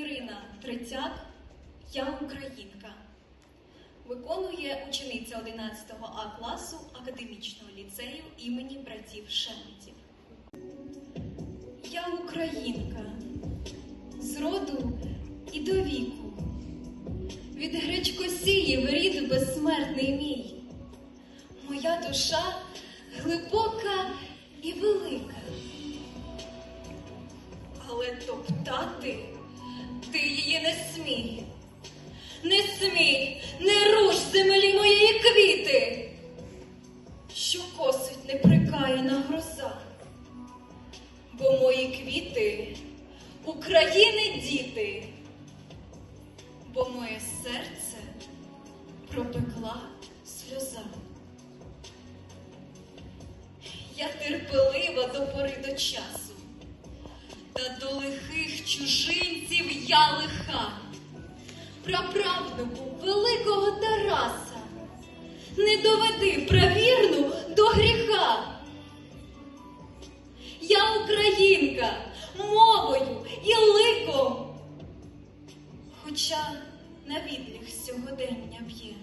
Ірина Трицяк, я українка. Виконує учениця 11 А класу академічного ліцею імені братів Шеметів. Я українка з роду і до віку. Від гречкосіїв рід безсмертний мій. Моя душа глибока і велика. Але топтати ти її не смій. Не смій, не руш землі моєї квіти, що косить неприкаяна гроза. Бо мої квіти України діти, бо моє серце пропекла сльоза. Я терпелива до пори до часу, та до лихих чужинців я лиха. Праправнуку великого Тараса, не доведи правірну до гріха. Я українка мовою і ликом, хоча на відліг сьогодення б'є.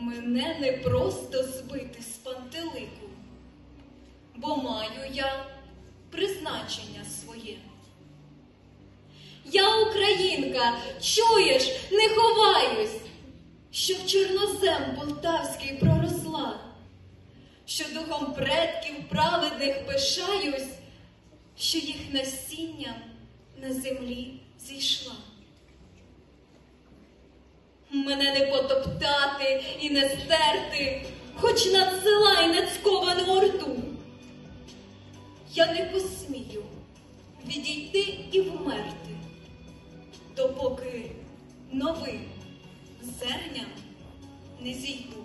Мене не просто збити з пантелику, бо маю я призначення своє. Українка, чуєш, не ховаюсь, що в чорнозем полтавський проросла, що духом предків праведних пишаюсь, що їх насінням на землі зійшла. Мене не потоптати і не стерти, хоч над села й над сковану орду. Я не посмію відійти і вмерти, допоки новим зерням не зійду.